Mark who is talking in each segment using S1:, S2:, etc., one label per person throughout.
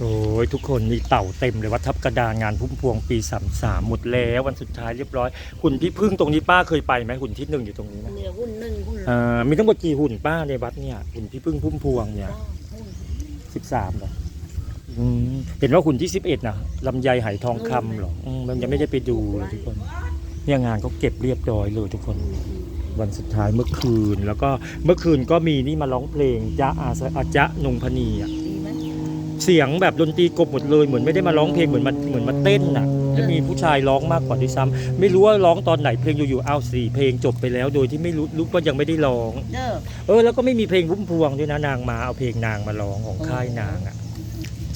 S1: โอ้ยทุกคนมีเต่าเต็มเลยวัดทับกระดานงานพุ่มพวงปีสามสามหมดแล้ววันสุดท้ายเรียบร้อย หุ่นพี่พึ่งตรงนี้ป้าเคยไปไหมหุ่นที่หนึ่งอยู่ตรงนี้นะ
S2: เหลือหุ้นหนึ่งหุ้น
S1: อ่ามีทั้งหมดกี่หุ่นป้าในวัดเนี่ยหุ่นพี่พึ่งพุ่มพวงเนี่ย
S2: ก็หุ้น
S1: สิบสามเหรออืมเห็นว่าหุ่นที่สิบเอ็ดนะลำไยไหทองคำเหรออืมมันยังไม่ได้ไปดูเลยทุกคน เนี่ยงานเขาเก็บเรียบร้อยเลยทุกคน วันสุดท้ายเมื่อคืน แล้วก็เมื่อคืนก็มีนี่มาร้องเพลงจ๊ะอาสอาจ๊ะนงพนีอะ
S2: ดีไหม
S1: เสียงแบบดนตรีกบหมดเลยเหมือนไม่ได้มาร้องเพลงเหมือนมาเหมือนมาเต้นน่ะแล้วมีผู้ชายร้องมากกว่าด้วยซ้ำไม่รู้ว่าร้องตอนไหนเพลงอยู่ๆเอาสี่เพลงจบไปแล้ว โดยที่ไม่รู้รู้ว่ายังไม่ได้ร้อง
S2: เด้อ
S1: เออแล้วก็ไม่มีเพลงพุ่มพวงด้วยนะนางมาเอาเพลงนางมาร้องของค่ายนางอะ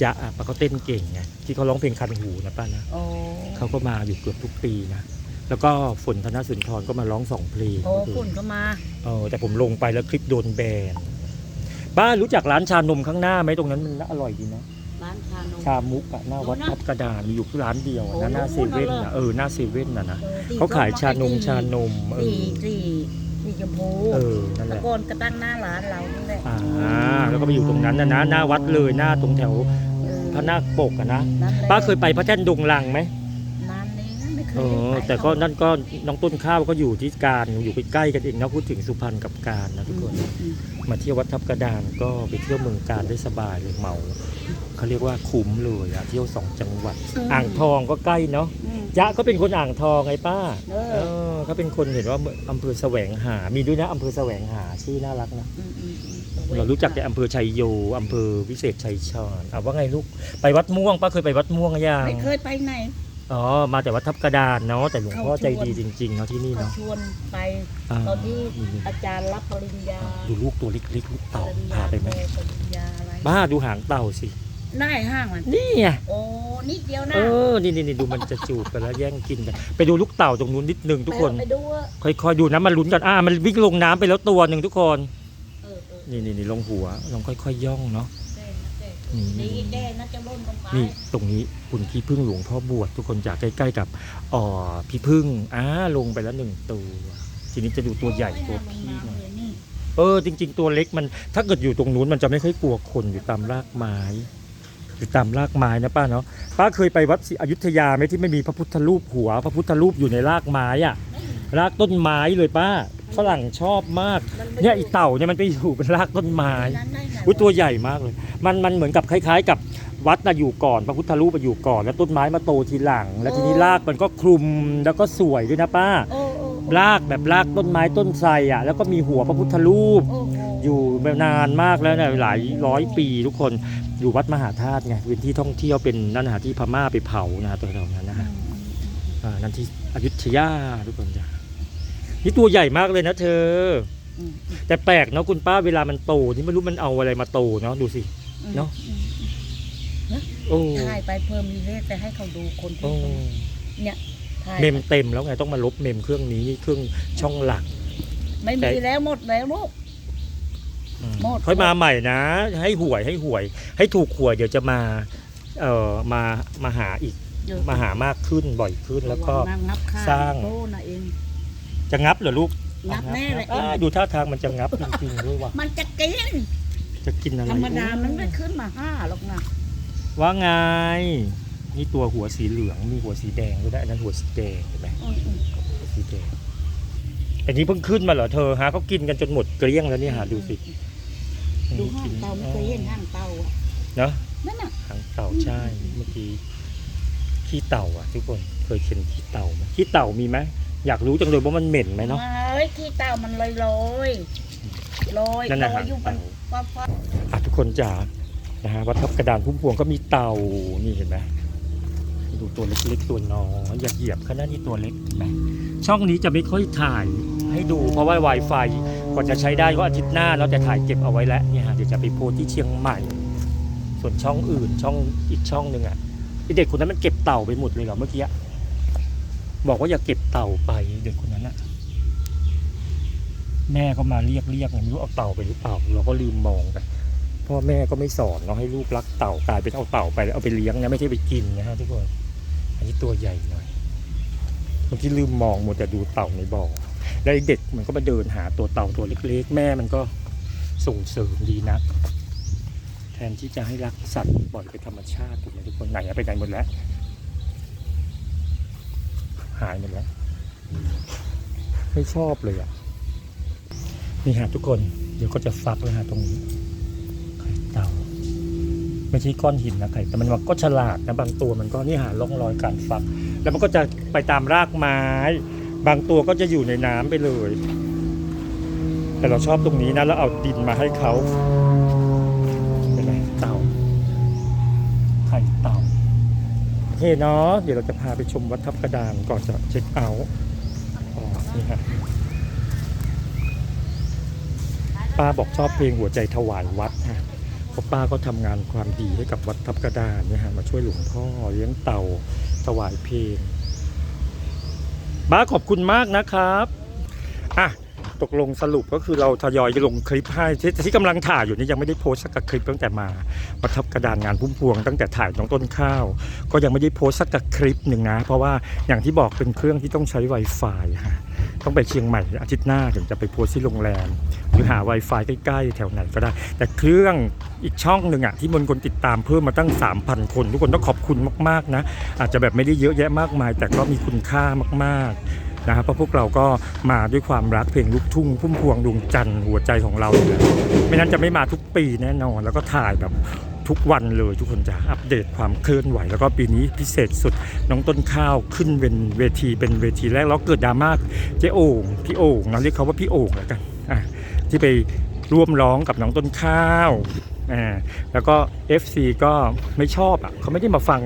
S1: จะอะปะเขาเต้นเก่งไงที่เขาร้องเพลงคันหูนะป้านะ
S2: โอ้
S1: เขาก็มาอยู่เกือบทุกปีนะแล้วก็ฝนธนสุนทรก็มาร้องสองเพลง
S2: โอ้ฝุ่นก็มา
S1: เออแต่ผมลงไปแล้วคลิปโดนแบน ป้ารู้จักร้านชานมข้างหน้าไหมตรงนั้นมันอร่อยดีนะ
S2: ร้านชานม
S1: ชามุกอะหน้าวัด
S2: โอ้นะ
S1: ทับกระดานมีอยู่ร้านเดียวอะ
S2: โอ้
S1: นะหน้าเซ
S2: รู้
S1: เว่น
S2: นะ
S1: อะเออหน้าเซเว่นอะนะ
S2: ออที่
S1: เขาขายชานม
S2: ที่
S1: ชานมเอ
S2: สี
S1: อ
S2: สีสีชมพู
S1: เออนั่นแห
S2: ตะ
S1: ละ
S2: โกนกระตั้งหน้าร้านเรานี่แหละ
S1: อ่าแล้วก็ไปอยู่ตรงนั้นนะนะหน้าวัดเลยหน้าตรงแถว
S2: เออ
S1: พระนาคปกอะนะ
S2: นั่นแหละ
S1: ป้าเคยไปพระแท่นดงลังไหม
S2: ร้านนี้นะไม่ เคย
S1: เออ
S2: ไป
S1: แต่ก็นั่นก็น้องต้นข้าวก็อยู่ที่การอยู่ใกล้ๆกันเองนะพูดถึงสุพรรณกับการนะทุกคน
S2: อืม
S1: มาเที่ยววัดทับกระดานก็ไปเที่ยวเมืองการได้สบายเลยเหมาเขาเรียกว่าคุ้มเลยอะเที่ยวสองจังหวัด อ่างทองก็ใกล้เนาะ
S2: อืม
S1: จ๊ะก็เป็นคนอ่างทองไงป้า
S2: เออ
S1: เออเขาเป็นคนเห็นว่าอำเภอแสวงหา มีด้วยนะอำเภอแสวงหาชื่อน่ารักนะ
S2: อืมอืมอืม
S1: เรารู้จักแต่อำเภอชัยโยอำเภอวิเศษชัยชาญอะว่าไงลูกไปวัดม่วงป้าเคยไปวัดม่วงยัง
S2: ไม่เคยไปไหน
S1: อ๋อ มาแต่วัดทับกระดานเนาะแต่หลวงพ่อ
S2: เขาชวน
S1: ใจดีจริงๆเนาะที่นี่
S2: เขา
S1: เนาะ
S2: ชวนไป
S1: อ่า
S2: ตอนที่อาจารย์รับปริญญา
S1: ดูลูกตัวเล็กๆลูกเต่า
S2: ปริญ
S1: พา
S2: ญา
S1: ไปไหม
S2: โทปริญญาอะไร
S1: บ้าดูหางเต่าสิ
S2: ได้ห้างมัน
S1: นี่ไง
S2: โอ้นิดเดียวนะ
S1: เออนี่นี่นี่ดูมันจะจูบกันแล้วแย่งกินกันไปดูลูกเต่าตรงนู้นนิดนึงทุกคน
S2: ไปดูว่า
S1: ค่อยๆดูนะมันลุ้นกันอ่ามันวิ่งลงน้ำไปแล้วตัวหนึ่งทุกคน
S2: เออเออ
S1: นี่นี่นี่ลงหัวลองค่อยๆย่องเนาะ
S2: แก้ นะแก้
S1: นี่
S2: ดีแก้นะจะล่นลงไป
S1: นี่ตรงนี้คุณพี่พึ่งหลวงพ่อบวชทุกคนจากใกล้ ๆ กับอ๋อพี่พึ่งอ่าลงไปแล้วหนึ่งตัว ทีนี้จะดูตัวใหญ่ตัวพี่หน่อย
S2: เลยนี่
S1: เออจริง ๆ ตัวเล็กมันถ้าเกิดอยู่ตรงนู้นมันจะไม่ค่อยกลัวคนอยู่ตามรากไม้อยู่ตามรากไม้นะป้าเนาะป้าเคยไปวัดศรีอยุธยาไหมที่ไม่มีพระพุทธรูปหัว พระพุทธรูปอยู่ในรากไม้อะรากต้นไม้เลยป้า ฝรั่งชอบมาก เนี่ยอีเต่าเนี่ยมันไปอยู่เป็นรากต้นไม้
S2: นั้นได้ไง
S1: อุ้ยตัวใหญ่มากเลย มันมันเหมือนกับคล้าย ๆ กับวัดนะอยู่ก่อนพระพุทธรูปมาอยู่ก่อน แล้วต้นไม้มาโตทีหลัง แล้วทีนี้รากมันก็คลุมแล้วก็สวยด้วยนะป้า
S2: โอ้โอ้
S1: รากแบบรากต้นไม้ต้นไทรอะแล้วก็มีหัวพระพุทธรูป
S2: โอ้โอ้
S1: อยู่มานานมากแล้วเนี่ยหลายร้อยปีทุกคนอยู่วัดมหาธาตุไงเป็นที่ท่องเที่ยวเป็นนั่นนะฮะที่พม่าไปเผานะฮะตัวแถวนั้นนะฮะอ่านั่นที่อยุธยาทุกคนจ้ะ นี่ตัวใหญ่มากเลยนะเธอ
S2: อืม
S1: แต่แปลกเนาะคุณป้าเวลามันโตที่ไม่รู้มันเอาอะไรมาโตเนาะดูสิ
S2: อืม
S1: เนอะ
S2: อืม
S1: โอ้
S2: ถ่ายไปเพิ่มมีเลขแต่ให้เขาดูคนที่
S1: โอ้
S2: เนี่ยถ่าย
S1: เมมเต็มแล้วไงต้องมาลบเมมเครื่องนี้นี่เครื่องช่องหลัก
S2: ไม่
S1: แต่
S2: มีแล้วหมดแล้วลูก
S1: อืม
S2: หมด
S1: ค่อยมาใหม่นะ ให้หวยให้หวย ให้ถูกหวยเดี๋ยวจะมาเอ่อมามาหาอีก
S2: เดี๋ยว
S1: มาหามากขึ้นบ่อยขึ้นแล้วก็
S2: นั่งนับข้าว
S1: สร้าง
S2: โตนะเอง
S1: จะงับเหรอลูก
S2: นับแน่เลย
S1: อ่าดูท่าทางมันจะงับจริงๆด้วยว่ะ
S2: มันจะกิน
S1: จะกินอะไร
S2: ธรรมดามันไม่ขึ้นมาห้าหรอกนะ
S1: ว่าไง นี่ตัวหัวสีเหลืองมีหัวสีแดงด้วยนะอันนั้นหัวสีแดงเห็นไหม
S2: อืมอืม
S1: หัวสีแดงอันนี้เพิ่งขึ้นมาเหรอเธอฮะเขากินกันจนหมดเกลี้ยงแล้วเนี่ยหาดูสิ
S2: ดูห้างเตาไม่เคยเห็นห้างเตาอะ
S1: เนาะ
S2: นั่นน่ะ
S1: หางเต่าใช่เมื่อกี้ขี้เต่าอะ ทุกคนเคยเห็นขี้เต่าไหมขี้เต่ามีไหม อยากรู้จังเลยว่ามันเหม็นไหมเนาะ
S2: เฮ้ยที่เตามันลอยลอยลอย
S1: นั่น
S2: ล
S1: นะ
S2: อย
S1: หาง
S2: อยู่บน
S1: เต่า
S2: ฟ้าฟ้า
S1: อะทุกคนจ๋านะฮะวัดทับกระดานพุ่มพวงก็มีเต่านี่เห็นไหมดูตัวเล็กๆตัวน้อยอย่าเหยียบขนาดนี้ตัวเล็กเห็นไหมช่องนี้จะไม่ค่อยถ่ายให้ดูเพราะว่า Wi-Fi กว่าจะใช้ได้ก็อาทิตย์หน้าเราจะถ่ายเก็บเอาไว้แล้วเนี่ยฮะเดี๋ยวจะไปโพสต์ที่เชียงใหม่ ส่วนช่องอื่นช่องอีกช่องหนึ่งอะไอเด็กคนนั้นมันเก็บเต่าไปหมดเลยเหรอเมื่อกี้อะ บอกว่าอย่าเก็บเต่าไปเด็กคนนั้นอะแม่ก็มาเรียกเรียกไงไม่รู้เอาเต่าไปหรือเปล่าเราก็ลืมมองไปพ่อแม่ก็ไม่สอนเนาให้ลูกรักเต่ากลายเป็นเอาเต่าไปแล้วเอาไปเลี้ยงนะไม่ใช่ไปกินนะฮะทุกคนอันนี้ตัวใหญ่หน่อยบางทีลืมมองหมดแต่ดูเต่าในบ่อแล้วเด็กมันก็มาเดินหาตัวเต่าตัวเล็กๆ แม่มันก็ส่งเสริมดีนัก แทนที่จะให้รักสัตว์ปล่อยไปธรรมชาติถูกไหมทุกคนไหนไปไหนหมดแล้ว หายหมดแล้ว ไม่ชอบเลยอะ นี่ฮะทุกคน เดี๋ยวก็จะฟักแล้วฮะตรงนี้ ไข่เต่า ไม่ใช่ก้อนหินนะไข่ แต่มันก็ฉลาดนะบางตัวมันก็นี่หาร่องรอยการฟัก แล้วมันก็จะไปตามรากไม้ บางตัวก็จะอยู่ในน้ำไปเลย แต่เราชอบตรงนี้นะแล้วเอาดินมาให้เขา เนาะเดี๋ยวเราจะพาไปชมวัดทับกระดานก่อนจะเช็คเอาท์อ๋อนี่ฮะป้าบอกชอบเพลงหัวใจถวายวัดฮะเพราะป้าก็ทำงานความดีให้กับวัดทับกระดานเนี่ยฮะมาช่วยหลวงพ่อเลี้ยงเต่าถวายเพลงป้าขอบคุณมากนะครับอะ ตกลงสรุปก็คือเราทยอยลงคลิปให้ที่ที่กำลังถ่ายอยู่นี่ยังไม่ได้โพสต์สักคลิปตั้งแต่มาวัดทับกระดานงานพุ่มพวงตั้งแต่ถ่ายน้องต้นข้าว ก็ยังไม่ได้โพสต์สักคลิปหนึ่งนะ เพราะว่าอย่างที่บอกเป็นเครื่องที่ต้องใช้ Wi-Fi ฮะต้องไปเชียงใหม่อาทิตย์หน้าถึงจะไปโพสที่โรงแรมหรือหา Wi-Fi ใกล้ๆ แถวไหนก็ได้ แต่เครื่องอีกช่องหนึ่งอะที่มนคนติดตามเพิ่มมาตั้ง 3,000 คน ทุกคนต้องขอบคุณมากๆนะ อาจจะแบบไม่ได้เยอะแยะมากมาย แต่ก็มีคุณค่ามากๆ นะครับเพราะพวกเราก็มาด้วยความรักเพลงลูกทุ่งพุ่มพวงดวงจันทร์หัวใจของเราอยู่แล้วไม่นั้นจะไม่มาทุกปีแน่นอน แล้วก็ถ่ายแบบทุกวันเลยทุกคนจะอัปเดตความเคลื่อนไหว แล้วก็ปีนี้พิเศษสุดน้องต้นข้าวขึ้นเป็นเวทีเป็นเวทีแรกแล้วเกิดดราม่าเจ๊โอ่งพี่โอ่งเราเรียกเขาว่าพี่โอ่งแล้วกันอะที่ไปร่วมร้องกับน้องต้นข้าวอ่าแล้วก็ FC ก็ไม่ชอบอะเขาไม่ได้มาฟัง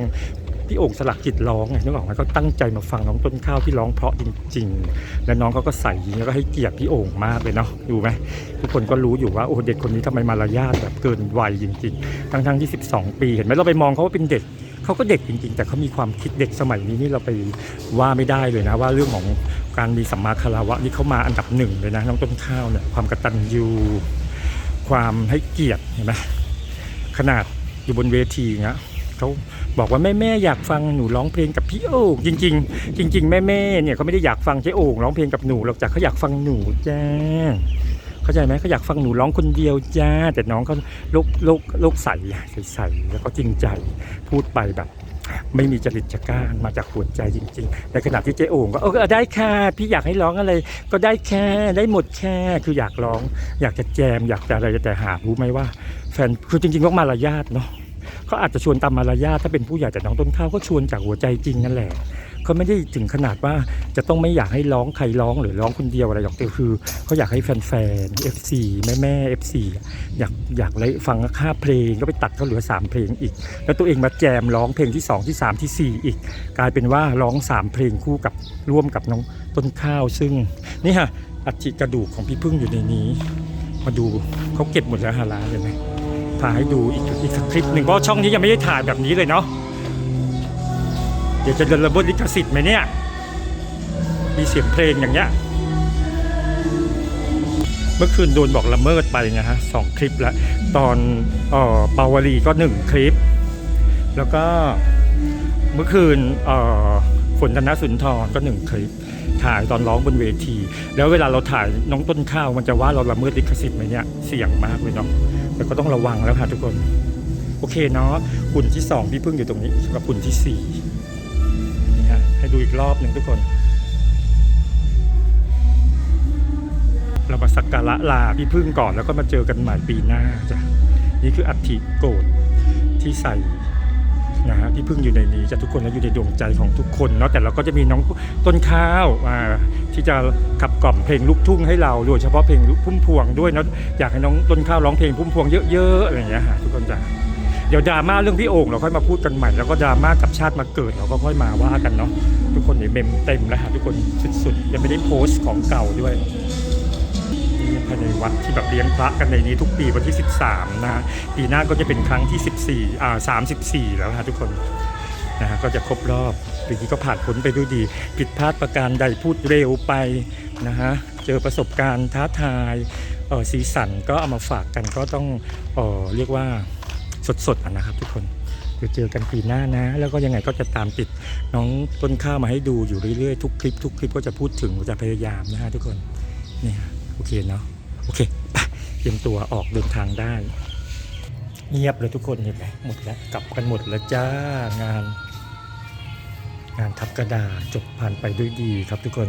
S1: พี่โอ่งสลักจิตร้องไงนึกออกไหมเขาตั้งใจมาฟังน้องต้นข้าวที่ร้องเพราะจริง ๆ และน้องเขาก็ใส่ยิงแล้วก็ให้เกียรติพี่โอ่งมากเลยเนาะดูไหมทุกคนก็รู้อยู่ว่าโอ้เด็กคนนี้ทำไมมารยาทแบบเกินวัยจริง ๆ ทั้งๆที่ 12 ปีเห็นไหมเราไปมองเขาว่าเป็นเด็กเขาก็เด็กจริงๆ แต่เขามีความคิดเด็กสมัยนี้นี่เราไปว่าไม่ได้เลยนะ ว่าเรื่องของการมีสัมมาคารวะนี่เขามาอันดับหนึ่งเลยนะน้องต้นข้าวเนี่ยความกระตัญญูความให้เกียรติเห็นไหมขนาดอยู่บนเวทีเงี้ยเขา บอกว่าแม่แม่อยากฟังหนูร้องเพลงกับพี่โอ่งจริง ๆ จริง ๆ แม่แม่เนี่ยเขาไม่ได้อยากฟังเจ๊โอ่งร้องเพลงกับหนูหรอกจ้ะเขาอยากฟังหนูจ้าเข้าใจไหมเขาอยากฟังหนูร้องคนเดียวจ้า แต่น้องเขาโลกโลกโลกใสใสๆแล้วก็จริงใจพูดไปแบบไม่มีจริตจักร้านมาจากหัวใจจริงๆ ในขณะที่เจ๊โอ่งก็เออได้ค่ะ พี่อยากให้ร้องอะไร ก็ได้แค่ได้หมดแค่คืออยากร้อง อยากจะแจมอยากจะอะไรแต่หารู้ไหมว่า แฟนคือจริงๆต้องมารยาทเนาะ เขาอาจจะชวนตามมารยาทถ้าเป็นผู้ใหญ่แต่น้องต้นข้าวก็ชวนจากหัวใจจริงนั่นแหละเขาไม่ได้ถึงขนาดว่าจะต้องไม่อยากให้ร้องใครร้องหรือร้องคนเดียวอะไรหรอกแต่คือเขาอยากให้แฟนๆ FC แม่แม่ๆ FC อยากอยากเลยฟังค่าเพลงก็ไปตัดเขาเหลือ 3 เพลงอีก แล้วตัวเองมาแจมร้องเพลงที่ 2 ที่ 3ทีสี่ 4 อีก กลายเป็นว่าร้อง 3 เพลงคู่กับร่วมกับน้องต้นข้าวซึ่งนี่ฮะอัฐิกระดูกของพี่พึ่งอยู่ในนี้ มาดูเขาเก็บหมดแล้วฮาราเลยไหม พาให้ดูอีกอีกสักคลิปหนึ่งเพราะช่องนี้ยังไม่ได้ถ่ายแบบนี้เลยเนาะเดี๋ยวจะโดนระเบิดลิขสิทธิ์ไหมเนี่ย มีเสียงเพลงอย่างเงี้ยเมื่อคืนโดนบอกละเมิดไปนะฮะสองคลิปล้วตอนเอ่อปาวลีก็หนึ่งคลิป แล้วก็เมื่อคืนเอ่อฝนธนสุนทรก็หนึ่งคลิป ถ่ายตอนร้องบนเวที แล้วเวลาเราถ่ายน้องต้นข้าวมันจะว่าเราละเมิดลิขสิทธิ์ไหมเนี่ยเสี่ยงมากเลยเนาะแต่ก็ต้องระวังแล้วค่ะทุกคน โอเคเนาะหุ่นที่สองพี่พึ่งอยู่ตรงนี้กับหุ่นที่สี่นี่ฮะให้ดูอีกรอบหนึ่งทุกคน เรามาสักการะลาพี่พึ่งก่อนแล้วก็มาเจอกันใหม่ปีหน้าจ้ะนี่คืออัฐิโกรธที่ใส่ นะฮะพี่พึ่งอยู่ในนี้จะทุกคนแล้วอยู่ในดวงใจของทุกคนเนาะแต่เราก็จะมีน้องต้นข้าวอ่าที่จะขับกล่อมเพลงลูกทุ่งให้เราโดยเฉพาะเพลงพุ่มพวงด้วยเนาะอยากให้น้องต้นข้าวร้องเพลงพุ่มพวงเยอะๆอะไรอย่างเงี้ยฮะทุกคนจ้ะเดี๋ยวดราม่าเรื่องพี่โอ่งเราค่อยมาพูดกันใหม่แล้วก็ดราม่ากับชาติมาเกิดเราก็ค่อยมาว่ากันเนาะทุกคนเนี่ยเมมเต็มแล้วฮะทุกคนสุดๆยังไม่ได้โพสต์ของเก่าด้วย ภายในวัดที่แบบเลี้ยงพระกันในนี้ทุกปีวันที่ 13 นะฮะปีหน้าก็จะเป็นครั้งที่ 14อ่า34 แล้วฮะทุกคนนะฮะก็จะครบรอบปีนี้ก็ผ่านพ้นไปด้วยดี ผิดพลาดประการใดพูดเร็วไปนะฮะเจอประสบการณ์ท้าทายเออสีสันก็เอามาฝากกันก็ต้องเออเรียกว่าสดๆอะนะครับทุกคนเดี๋ยวเจอกันปีหน้านะ แล้วก็ยังไงก็จะตามติดน้องต้นข้าวมาให้ดูอยู่เรื่อยๆ ทุกคลิป ทุกคลิปก็จะพูดถึงจะพยายามนะฮะทุกคนนี่ฮะ โอเคเนาะโอเคไปเตรียมตัวออกเดินทางได้
S3: เงียบเลยทุกคนเห็นไหมหมดแล้วกลับกันหมดแล้วจ้างาน งานทับกระดาษจบผ่านไปด้วยดีครับทุกคน